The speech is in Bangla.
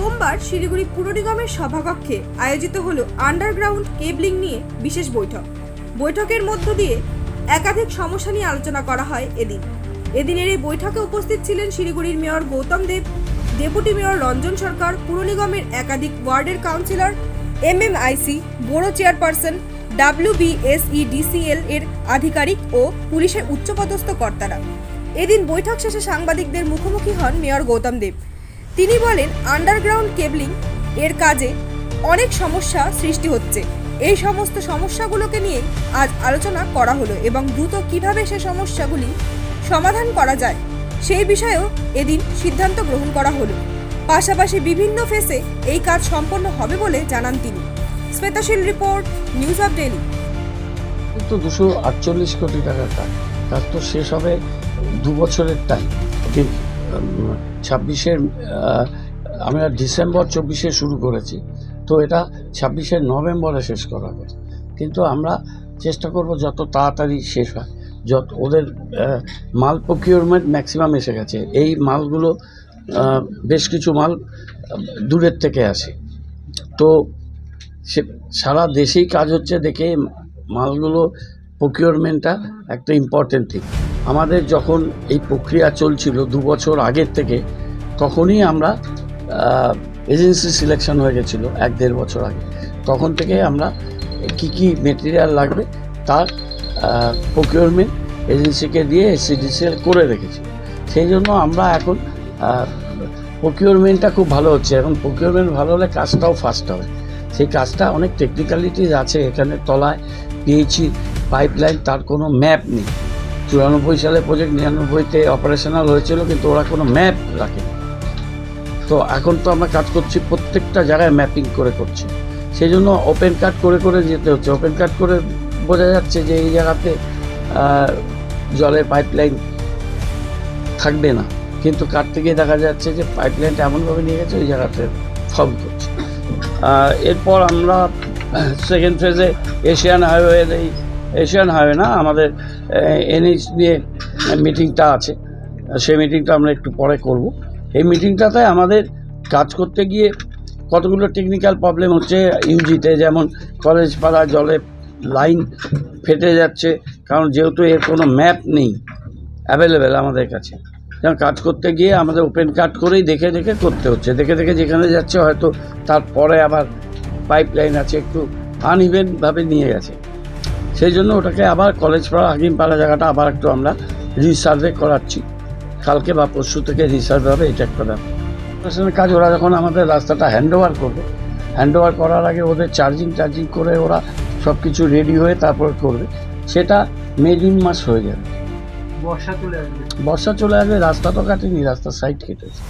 সোমবার শিলিগুড়ি পুর নিগমের সভাকক্ষে আয়োজিত হলো আন্ডারগ্রাউন্ড কেবলিং নিয়ে বিশেষ বৈঠক। বৈঠকের মধ্য দিয়ে একাধিক সমস্যা নিয়ে আলোচনা করা হয় এদিন। এদিনের এই বৈঠকে উপস্থিত ছিলেন শিলিগুড়ির mayor Goutam Deb, deputy mayor Ranjan Sarkar, পুর নিগমের একাধিক ওয়ার্ডের কাউন্সিলর এম এম এমএমআইসি বড় চেয়ারপারসন ডাব্লিউবিএসইডিসিএল এর আধিকারিক ও পুলিশের উচ্চপদস্থ কর্তারা। এদিন বৈঠক শেষে সাংবাদিকদের মুখোমুখি হন মেয়র গৌতম দেব। তিনি বলেন, আন্ডারগ্রাউন্ড কেবলিং এর কাজে অনেক সমস্যা সৃষ্টি হচ্ছে। এই সমস্ত সমস্যাগুলোকে নিয়ে আজ আলোচনা করা হলো এবং দ্রুত কীভাবে সে সমস্যাগুলি সমাধান করা যায় সেই বিষয়েও এদিন সিদ্ধান্ত গ্রহণ করা হলো। পাশাপাশি বিভিন্ন ফেসে এই কাজ সম্পন্ন হবে বলে জানান তিনি। Shwetasheel report, news of daily তো দুশো আটচল্লিশ কোটি টাকার কাজ। কাজ তো শেষ হবে দু বছরের টাইম ছাব্বিশের আমরা ডিসেম্বর চব্বিশে শুরু করেছি। তো এটা ছাব্বিশে নভেম্বরে শেষ করা হবে। কিন্তু আমরা চেষ্টা করব যত তাড়াতাড়ি শেষ হয়, যত ওদের মাল প্রকিউরমেন্ট ম্যাক্সিমাম এসে গেছে। এই মালগুলো বেশ কিছু মাল দূরের থেকে আসে। তো সে সারা দেশেই কাজ হচ্ছে দেখে মালগুলো প্রকিউরমেন্টটা একটা ইম্পর্টেন্ট থিং আমাদের যখন এই প্রক্রিয়া চলছিল দু বছর আগের থেকে, তখনই আমরা এজেন্সি সিলেকশন হয়ে গেছিল এক দেড় বছর আগে। তখন থেকে আমরা কি কি মেটেরিয়াল লাগবে তার প্রকিউরমেন্ট এজেন্সিকে দিয়ে এসিডিসিএল করে রেখেছি সেই জন্য আমরা এখন প্রকিউরমেন্টটা খুব ভালো হচ্ছে। এখন প্রকিউরমেন্ট ভালো হলে কাজটাও ফাস্ট হবে। সেই কাজটা অনেক টেকনিক্যালিটিস আছে। এখানে তলায় পিএইচি পাইপলাইন তার কোনো ম্যাপ নেই। চুরানব্বই সালে প্রজেক্ট নিরানব্বইতে অপারেশনাল হয়েছিল, কিন্তু ওরা কোনো ম্যাপ রাখে তো এখন তো আমরা কাজ করছি প্রত্যেকটা জায়গায় ম্যাপিং করে করছি। সেই জন্য ওপেন কাট করে করে যেতে হচ্ছে। ওপেন কাট করে বোঝা যাচ্ছে যে এই জায়গাতে জলের পাইপলাইন থাকবে না। কিন্তু কাটতে গিয়ে দেখা যাচ্ছে যে পাইপলাইনটা এমনভাবে নিয়ে গেছে, ওই জায়গাতে ফর্ম করছে। এরপর আমরা সেকেন্ড ফেজে এশিয়ান হাইওয়ে এই এশিয়ান হাইওয়ে না? আমাদের এনএইচ নিয়ে মিটিংটা আছে। সেই মিটিংটা আমরা একটু পরে করব। এই মিটিংটাতে আমাদের কাজ করতে গিয়ে কতগুলো টেকনিক্যাল প্রবলেম হচ্ছে ইউজিতে যেমন কলেজ পাড়া জলে লাইন ফেটে যাচ্ছে, কারণ যেহেতু এর কোনো ম্যাপ নেই অ্যাভেলেবেল আমাদের কাছে। যেমন কাজ করতে গিয়ে আমাদের ওপেন কাট করেই দেখে দেখে করতে হচ্ছে। দেখে দেখে যেখানে যাচ্ছে হয়তো তারপরে আবার পাইপ লাইন আছে, একটু আনইভেনভাবে নিয়ে গেছে। সেই জন্য ওটাকে আবার কলেজ পাড়া হাকিমপাড়া জায়গাটা আবার একটু আমরা রিসার্ভে করাচ্ছি। কালকে বা পরশু থেকে রিসার্ভে হবে এটা একটা ব্যাপার। কাজ ওরা যখন আমাদের রাস্তাটা হ্যান্ড ওভার করবে হ্যান্ড ওভার করার আগে ওদের চার্জিং টার্জিং করে ওরা সব কিছু রেডি হয়ে তারপর করবে। সেটা মে জুন মাস হয়ে যাবে। বর্ষা চলে আসবে। বর্ষা চলে আসবে রাস্তা তো কাটেনি রাস্তার সাইড কেটেছে।